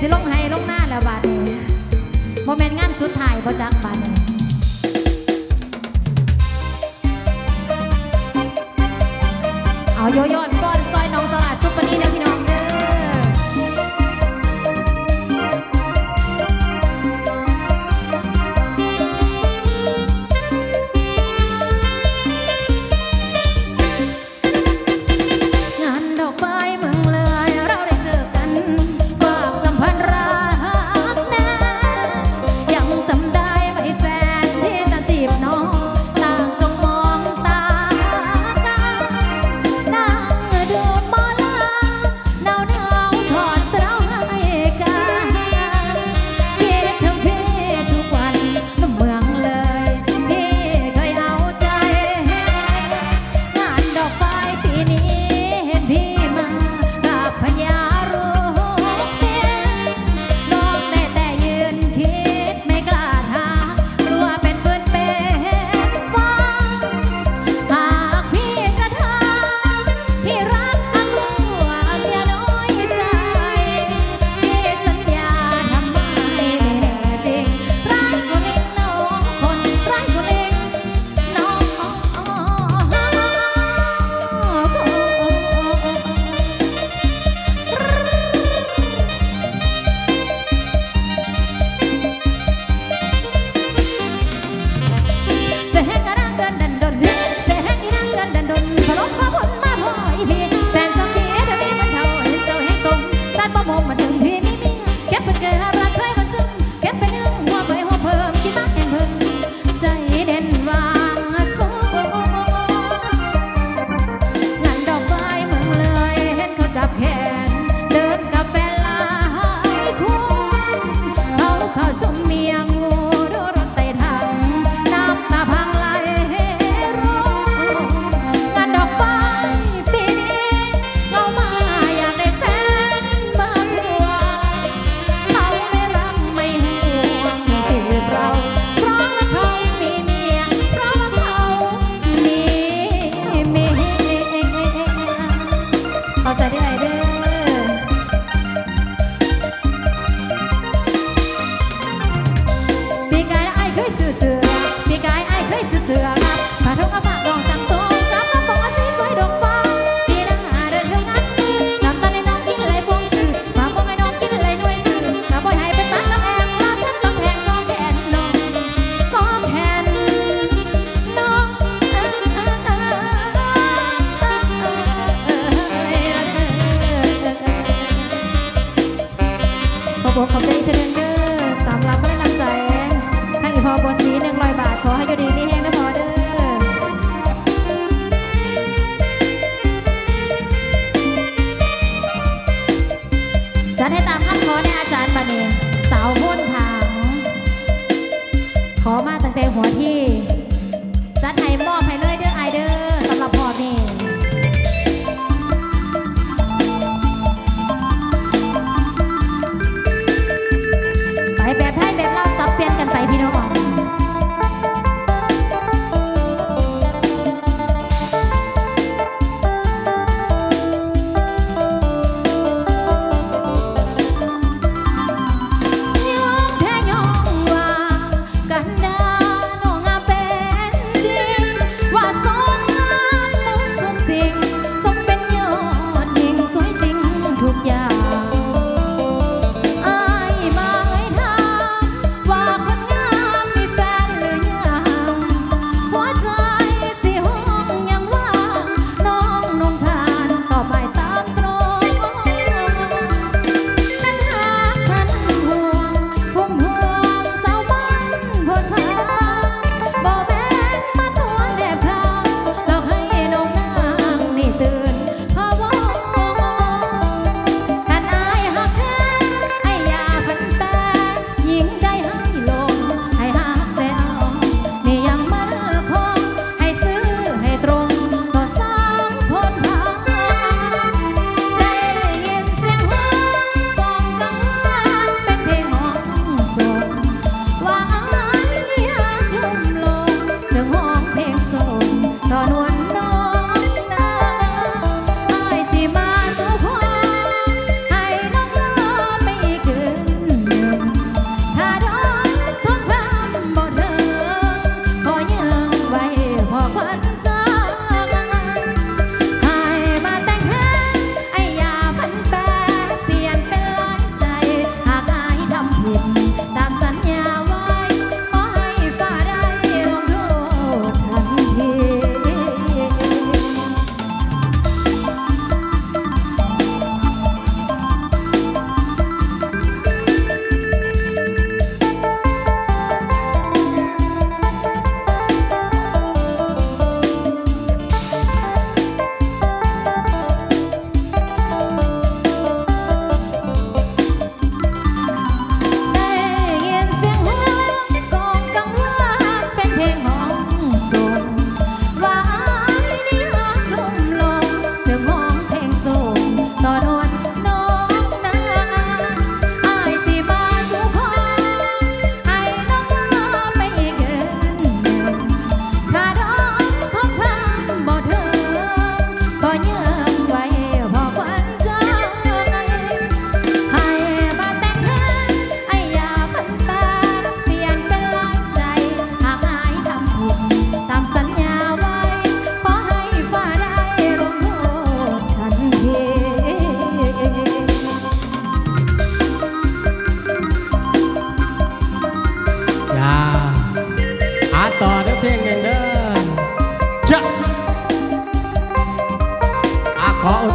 สิลงไห้ลงหน้าแล้วบัดนโมเมนต์งานสุดท้ายบ่จักบัดนเอาโยย้น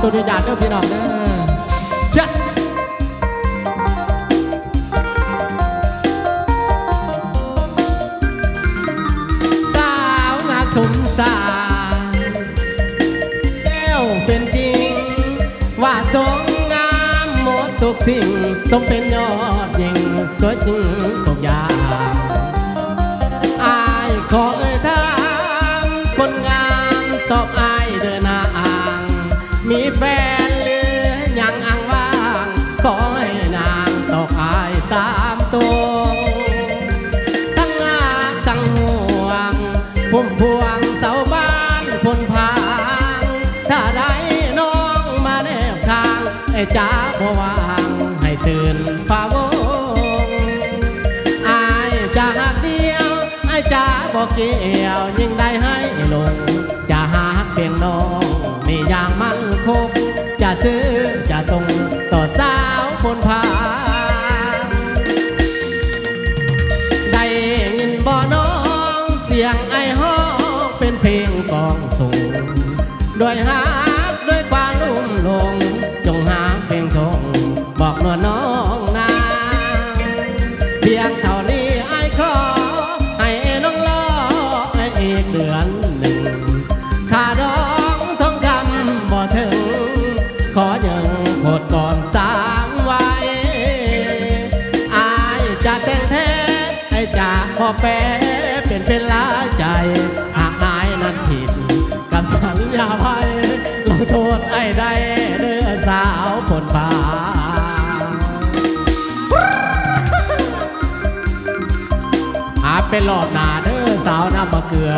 ตัวนิยาเด้อพี่น้องเด้อจ้ะสาวงามสมสารแก้วเป็นจริง ว่าจงงามหมดทุกสิ่งต้องเป็นยอดยิ่งสวยจริงทุกอย่า ยังอ่างว่างขอให้นางตอบอายตามตรงทั้งงากทั้งห่วงพุ่มพวงเสาบ้านพนพางถ้าได้น้องมาแนบทางไอ้จ้าบวางให้ตื่นฟ้าวงอายจะหักเดียวไอายจะบอกเกี่ยวยิ่งได้ให้ลง สียงไอห้องเป็นเพลงกองสูงด้วยฮักด้วยความลุ่มหลง จงหาเพลงทงบอกนวลน้องนางเพียงเท่านี้ไอ้ขอให้น้องรอให้อีกเดือนหนึ่งค่าดองทองคำบ่ถึง ขอยังโคดก่อนสามไว้อายจะแต่งแท้ไอ้จะขอแปร สาวผลพาหาเป็นหลอดหนาเด้อสาวน้ำมะเกลือ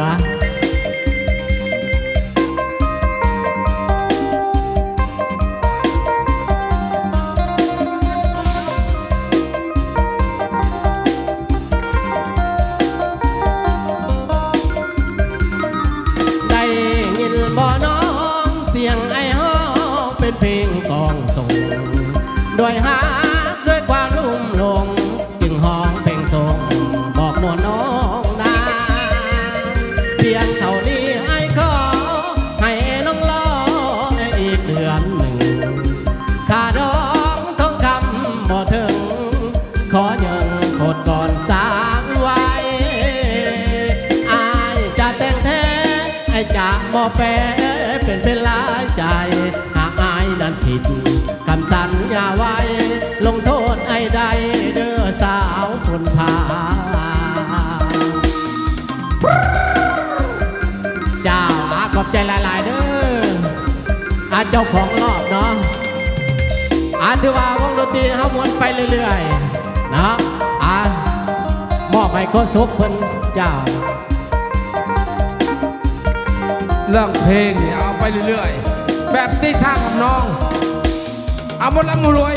แปรเป็นเป็นหลายใจหากอายนั้นผิดคำสัญญาไว้ ลงโทษไอ้ใดเด้อสาวคนพาเจ้าอาขอบใจหลาย ๆ เด้ออาเจ้าของรอบเนาะอาถือว่าวงดนตรีเขามวนไปเรื่อย ๆ นะอามอบให้โคสุกเพิ่นเจ้า เรื่องเพลงเนี่ยเอาไปเรื่อยๆ แบบที่ช่างกับน้อง เอาหมดแล้วมารวย